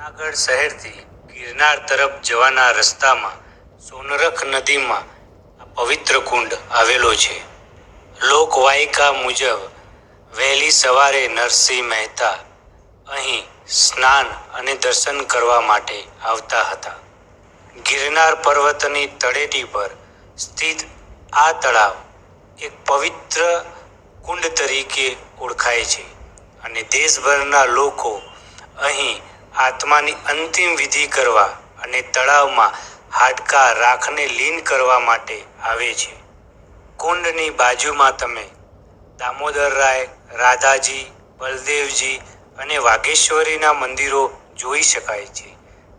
જૂનાગઢ શહેરથી ગિરનાર તરફ જવાના રસ્તામાં સોનરખ નદીમાં આ પવિત્ર કુંડ આવેલો છે. લોકવાયકા મુજબ વહેલી સવારે નરસિંહ મહેતા અહીં સ્નાન અને દર્શન કરવા માટે આવતા હતા. ગિરનાર પર્વતની તળેટી પર સ્થિત આ તળાવ એક પવિત્ર કુંડ તરીકે ઓળખાય છે અને દેશભરના લોકો અહીં આત્માની અંતિમ વિધિ કરવા અને તળાવમાં હાડકા રાખને લીન કરવા માટે આવે છે. કુંડની બાજુમાં તમે દામોદરરાય રાધાજી, બલદેવજી અને વાઘેશ્વરીના મંદિરો જોઈ શકાય છે,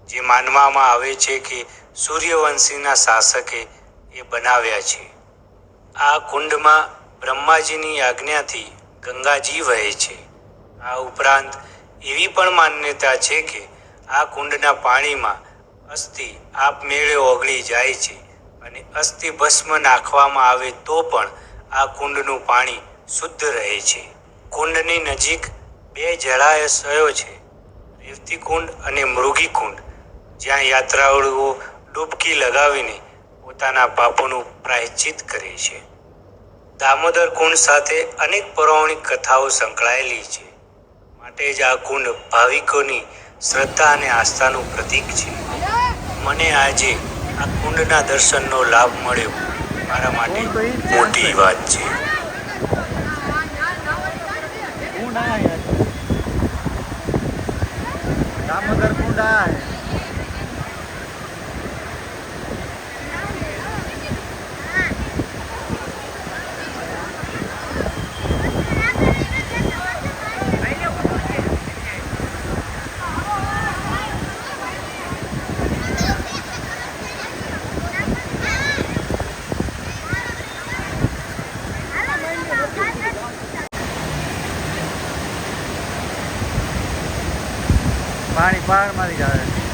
જે માનવામાં આવે છે કે સૂર્યવંશીના શાસકે એ બનાવ્યા છે. આ કુંડમાં બ્રહ્માજીની આજ્ઞાથી ગંગાજી વહે છે. આ ઉપરાંત એવી પણ માન્યતા છે કે આ કુંડના પાણીમાં અસ્થિ આપમેળે ઓગળી જાય છે અને અસ્થિ ભસ્મ નાખવામાં આવે તો પણ આ કુંડનું પાણી શુદ્ધ રહે છે. કુંડની નજીક બે જળાશયો છે. રેવતી કુંડ અને મૃગી કુંડ. જ્યાં યાત્રાળુઓ ડૂબકી લગાવીને પોતાના પાપોનું પ્રાયશ્ચિત કરે છે. દામોદર કુંડ સાથે અનેક પૌરાણિક કથાઓ સંકળાયેલી છે. માટે જ આ કુંડ ભાવિકોની શ્રદ્ધા અને આસ્થાનું પ્રતીક છે. મને આજે આ કુંડના દર્શનનો લાભ મળ્યો. મારા માટે મોટી વાત છે. કુંડ આયા પાણી પહાડમાંથી જ આવે.